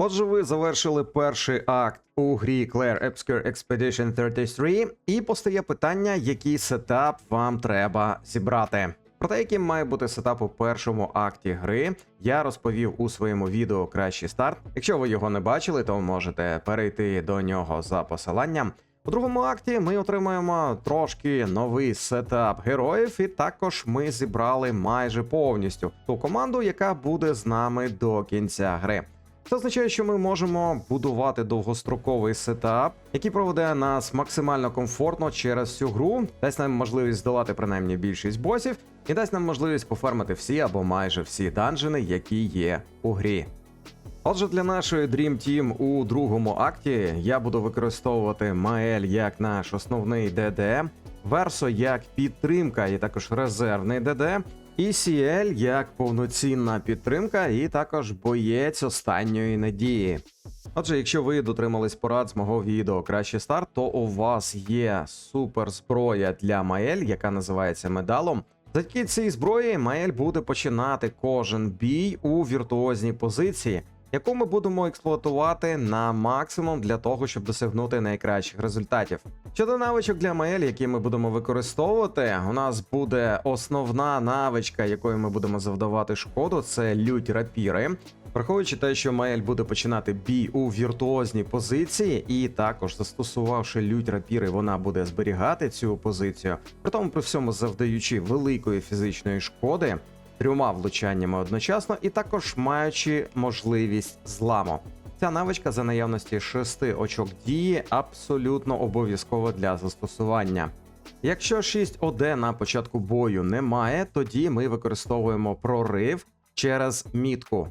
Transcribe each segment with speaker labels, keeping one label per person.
Speaker 1: Отже, ви завершили перший акт у грі Claire Obscure Expedition 33, і постає питання, який сетап вам треба зібрати. Про те, яким має бути сетап у першому акті гри, я розповів у своєму відео Кращий старт. Якщо ви його не бачили, то можете перейти до нього за посиланням. У другому акті ми отримаємо трошки новий сетап героїв, і також ми зібрали майже повністю ту команду, яка буде з нами до кінця гри. Це означає, що ми можемо будувати довгостроковий сетап, який проведе нас максимально комфортно через всю гру, дасть нам можливість здолати принаймні більшість босів, і дасть нам можливість пофермити всі або майже всі данжини, які є у грі. Отже, для нашої Dream Team у другому акті я буду використовувати Маель як наш основний ДД, Версо як підтримка і також резервний ДД, і CL як повноцінна підтримка, і також боєць останньої надії. Отже, якщо ви дотримались порад з мого відео Кращий старт, то у вас є суперзброя для Маель, яка називається медалом. Завдяки цій зброї Маель буде починати кожен бій у віртуозній позиції, яку ми будемо експлуатувати на максимум для того, щоб досягнути найкращих результатів. Щодо навичок для Маель, які ми будемо використовувати, у нас буде основна навичка, якою ми будемо завдавати шкоду, це лють рапіри. Враховуючи те, що Маель буде починати бій у віртуозній позиції, і також застосувавши лють рапіри, вона буде зберігати цю позицію, при тому при всьому завдаючи великої фізичної шкоди трьома влучаннями одночасно, і також маючи можливість зламу. Ця навичка за наявності шести очок дії абсолютно обов'язкова для застосування. Якщо 6 ОД на початку бою немає, тоді ми використовуємо прорив через мітку.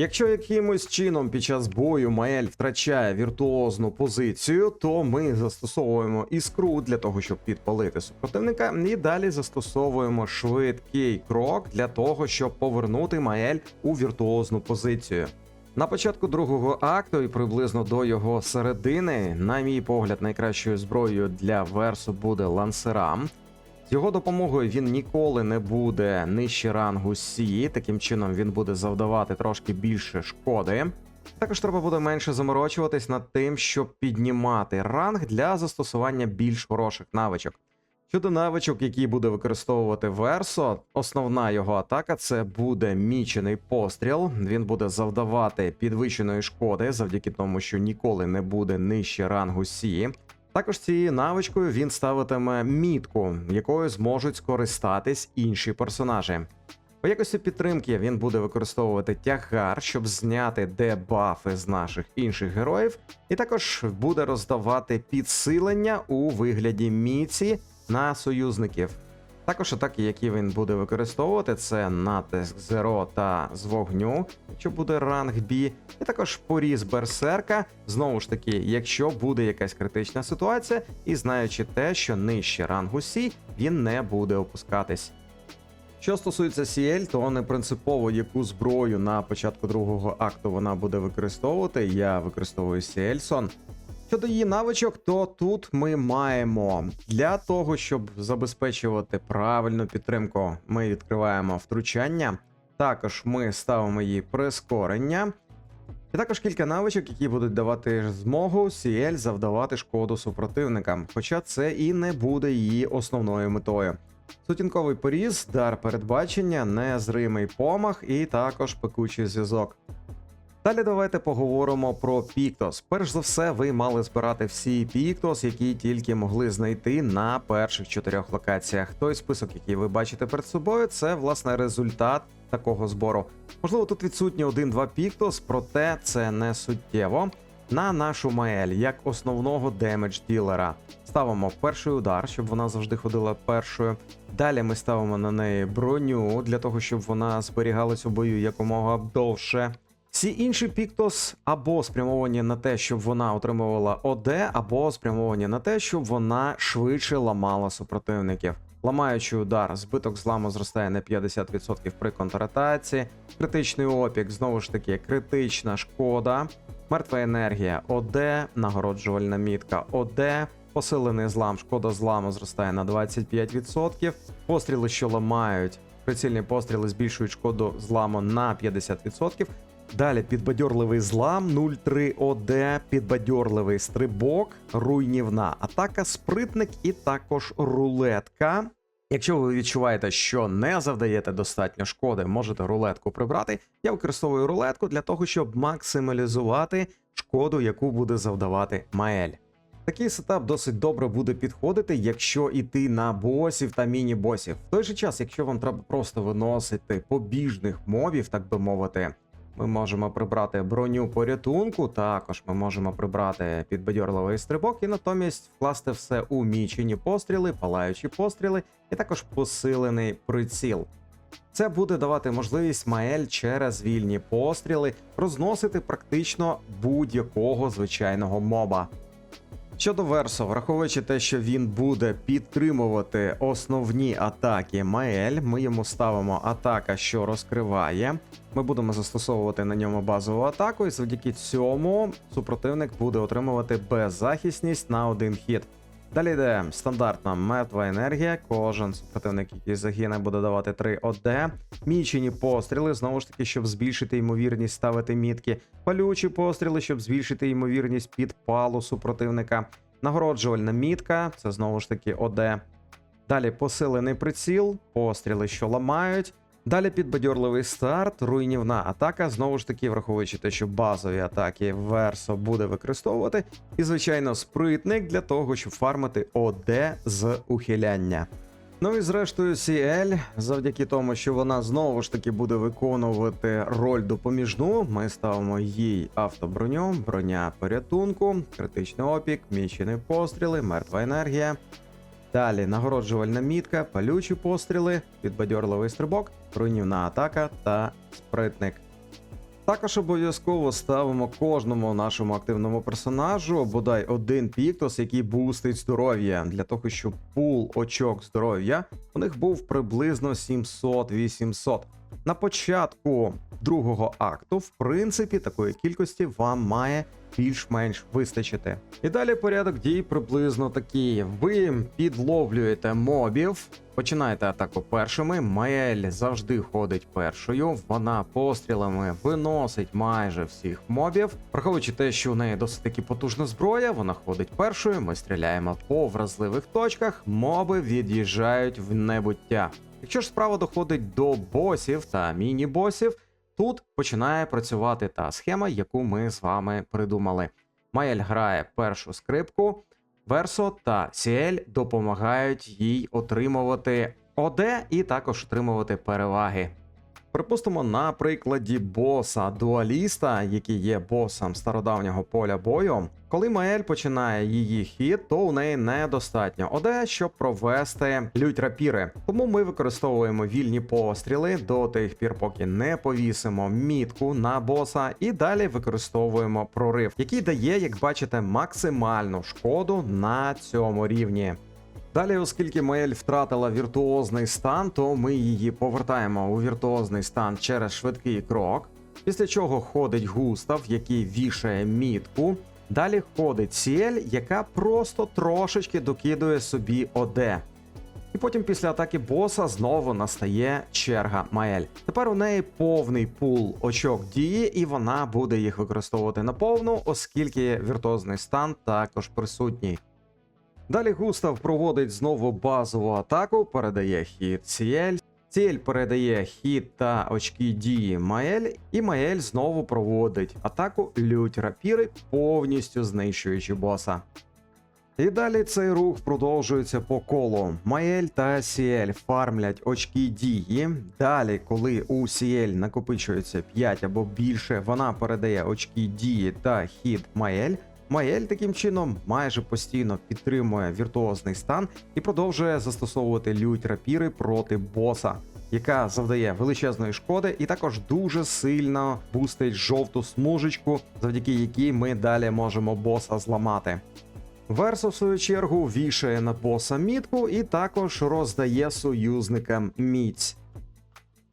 Speaker 1: Якщо якимось чином під час бою Маель втрачає віртуозну позицію, то ми застосовуємо іскру для того, щоб підпалити супротивника, і далі застосовуємо швидкий крок для того, щоб повернути Маель у віртуозну позицію. На початку другого акту і приблизно до його середини, на мій погляд, найкращою зброєю для Версу буде лансерам. З його допомогою він ніколи не буде нижче рангу Сі, таким чином він буде завдавати трошки більше шкоди. Також треба буде менше заморочуватись над тим, щоб піднімати ранг для застосування більш хороших навичок. Щодо навичок, які буде використовувати Версо, основна його атака це буде мічений постріл. Він буде завдавати підвищеної шкоди завдяки тому, що ніколи не буде нижче рангу Сі. Також цією навичкою він ставитиме мітку, якою зможуть скористатись інші персонажі. У якості підтримки він буде використовувати тягар, щоб зняти дебафи з наших інших героїв, і також буде роздавати підсилення у вигляді міці на союзників. Також атаки, які він буде використовувати, це натиск Зеро та з вогню, якщо буде ранг бі, і також поріз берсерка. Знову ж таки, якщо буде якась критична ситуація, і знаючи те, що нижче рангу Сі, він не буде опускатись. Що стосується CL, то не принципово яку зброю на початку другого акту вона буде використовувати. Я використовую Сіельсон. Щодо її навичок, то тут ми маємо для того, щоб забезпечувати правильну підтримку, ми відкриваємо втручання. Також ми ставимо її прискорення. І також кілька навичок, які будуть давати змогу CL завдавати шкоду супротивникам, хоча це і не буде її основною метою. Сутінковий поріз, дар передбачення, незримий помах і також пекучий зв'язок. Далі давайте поговоримо про Піктос. Перш за все, ви мали збирати всі Піктос, які тільки могли знайти на перших чотирьох локаціях. Той список, який ви бачите перед собою, це власне результат такого збору. Можливо, тут відсутні один-два Піктос, проте це не суттєво. На нашу Маель як основного демедж ділера ставимо перший удар, щоб вона завжди ходила першою. Далі ми ставимо на неї броню для того, щоб вона зберігалась у бою якомога довше. Всі інші Піктос або спрямовані на те, щоб вона отримувала ОД, або спрямовані на те, щоб вона швидше ламала супротивників. Ламаючий удар, збиток зламу зростає на 50% при контратаці, критичний опік, знову ж таки, критична шкода, мертва енергія, ОД, нагороджувальна мітка, ОД, посилений злам, шкода зламу зростає на 25%, постріли, що ламають, прицільні постріли збільшують шкоду зламу на 50%. Далі підбадьорливий злам 0-3 ОД, підбадьорливий стрибок, руйнівна атака, спритник і також рулетка. Якщо ви відчуваєте, що не завдаєте достатньо шкоди, можете рулетку прибрати. Я використовую рулетку для того, щоб максималізувати шкоду, яку буде завдавати Маель. Такий сетап досить добре буде підходити, якщо йти на босів та міні-босів. В той же час, якщо вам треба просто виносити побіжних мобів, так би мовити, ми можемо прибрати броню порятунку, також ми можемо прибрати підбадьорливий стрибок і натомість вкласти все у мічені постріли, палаючі постріли, і також посилений приціл. Це буде давати можливість Маель через вільні постріли розносити практично будь-якого звичайного моба. Щодо Версо, враховуючи те, що він буде підтримувати основні атаки Маель, ми йому ставимо атака, що розкриває. Ми будемо застосовувати на ньому базову атаку, і завдяки цьому супротивник буде отримувати беззахисність на один хід. Далі йде стандартна мертва енергія. Кожен супротивник, який загине, буде давати 3 ОД. Мічені постріли, знову ж таки, щоб збільшити ймовірність ставити мітки. Палючі постріли, щоб збільшити ймовірність підпалу супротивника. Нагороджувальна мітка, це знову ж таки ОД. Далі посилений приціл, постріли, що ламають. Далі підбадьорливий старт, руйнівна атака. Знову ж таки, враховуючи те, що базові атаки Версо буде використовувати. І, звичайно, спритник для того, щоб фармити ОД з ухиляння. Ну і зрештою, CL, завдяки тому, що вона знову ж таки буде виконувати роль допоміжну, ми ставимо їй автоброню, броня порятунку, критичний опік, мічені постріли, мертва енергія. Далі нагороджувальна мітка, палючі постріли, підбадьорливий стрибок, руйнівна атака та спритник. Також обов'язково ставимо кожному нашому активному персонажу бодай один піктос, який бустить здоров'я, для того, щоб пул очок здоров'я у них був приблизно 700-800. На початку другого акту, в принципі, такої кількості вам має більш-менш вистачити. І далі порядок дій приблизно такий: ви підловлюєте мобів, починаєте атаку першими. Маель завжди ходить першою. Вона пострілами виносить майже всіх мобів. Враховуючи те, що у неї досить таки потужна зброя, вона ходить першою. Ми стріляємо по вразливих точках. Моби від'їжджають в небуття. Якщо ж справа доходить до босів та міні-босів, тут починає працювати та схема, яку ми з вами придумали. Маель грає першу скрипку, Версо та Сіель допомагають їй отримувати ОД і також отримувати переваги. Припустимо, на прикладі боса дуаліста, який є босом стародавнього поля бою, коли Маель починає її хід, то у неї недостатньо ОД, щоб провести лють рапіри. Тому ми використовуємо вільні постріли до тих пір, поки не повісимо мітку на боса, і далі використовуємо прорив, який дає, як бачите, максимальну шкоду на цьому рівні. Далі, оскільки Маель втратила віртуозний стан, то ми її повертаємо у віртуозний стан через швидкий крок. Після чого ходить Густав, який вішає мітку. Далі ходить Сіель, яка просто трошечки докидує собі ОД. І потім після атаки боса знову настає черга Маель. Тепер у неї повний пул очок дії, і вона буде їх використовувати наповну, оскільки віртуозний стан також присутній. Далі Густав проводить знову базову атаку, передає хід Сіель. Сіель передає хід та очки дії Маель, і Маель знову проводить атаку лють рапіри, повністю знищуючи боса. І далі цей рух продовжується по колу. Маель та Сіель фармлять очки дії. Далі, коли у Сіель накопичується 5 або більше, вона передає очки дії та хід Маель. Маель таким чином майже постійно підтримує віртуозний стан і продовжує застосовувати лють рапіри проти боса, яка завдає величезної шкоди, і також дуже сильно бустить жовту смужечку, завдяки якій ми далі можемо боса зламати. Версо, в свою чергу, вішає на боса мітку і також роздає союзникам міць.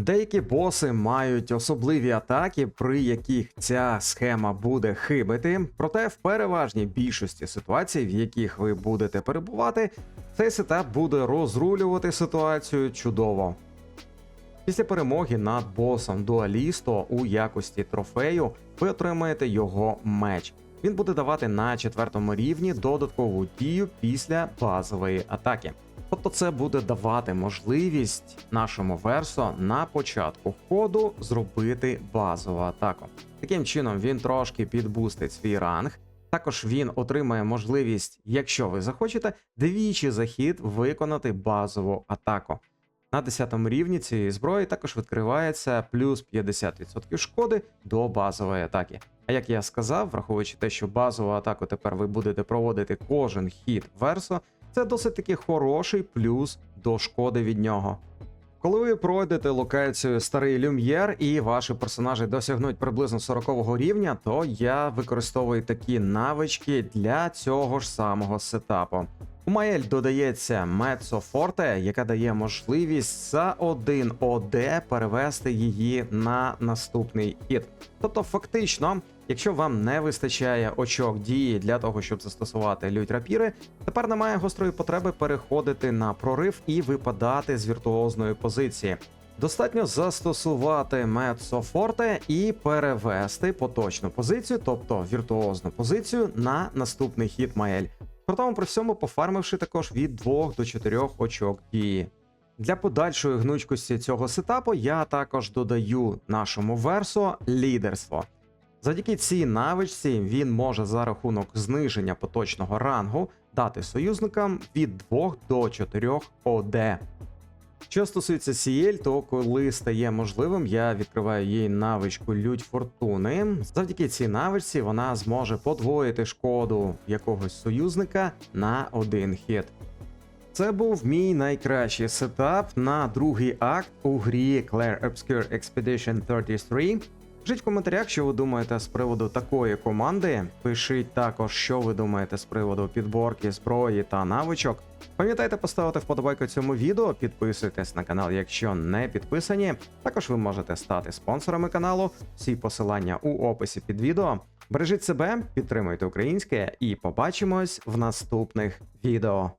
Speaker 1: Деякі боси мають особливі атаки, при яких ця схема буде хибити, проте в переважній більшості ситуацій, в яких ви будете перебувати, цей сетап буде розрулювати ситуацію чудово. Після перемоги над босом дуалісто у якості трофею ви отримаєте його меч. Він буде давати на четвертому рівні додаткову дію після базової атаки. Тобто це буде давати можливість нашому версо на початку ходу зробити базову атаку. Таким чином він трошки підбустить свій ранг. Також він отримає можливість, якщо ви захочете, двічі за хід виконати базову атаку. На 10 рівні цієї зброї також відкривається плюс 50% шкоди до базової атаки. А як я сказав, враховуючи те, що базову атаку тепер ви будете проводити кожен хід версо, це досить таки хороший плюс до шкоди від нього. Коли ви пройдете локацію Старий Люм'єр і ваші персонажі досягнуть приблизно 40-го рівня, то я використовую такі навички для цього ж самого сетапу. У Маель додається Мецо Форте, яка дає можливість за один ОД перевести її на наступний хід. Тобто, фактично, якщо вам не вистачає очок дії для того, щоб застосувати лють рапіри, тепер немає гострої потреби переходити на прорив і випадати з віртуозної позиції. Достатньо застосувати Мецо Форте і перевести поточну позицію, тобто віртуозну позицію, на наступний хід Маель. При тому при всьому пофармивши також від 2 до 4 очок дії. Для подальшої гнучкості цього сетапу я також додаю нашому версо лідерство. Завдяки цій навичці він може за рахунок зниження поточного рангу дати союзникам від 2 до 4 ОД. Що стосується Сієль, то коли стає можливим, я відкриваю їй навичку Лють Фортуни. Завдяки цій навичці вона зможе подвоїти шкоду якогось союзника на один хід. Це був мій найкращий сетап на другий акт у грі Claire Obscure Expedition 33. Пишіть в коментарях, що ви думаєте з приводу такої команди. Пишіть також, що ви думаєте з приводу підборки зброї та навичок. Пам'ятайте поставити вподобайку цьому відео, підписуйтесь на канал, якщо не підписані. Також ви можете стати спонсорами каналу. Всі посилання у описі під відео. Бережіть себе, підтримуйте українське і побачимось в наступних відео.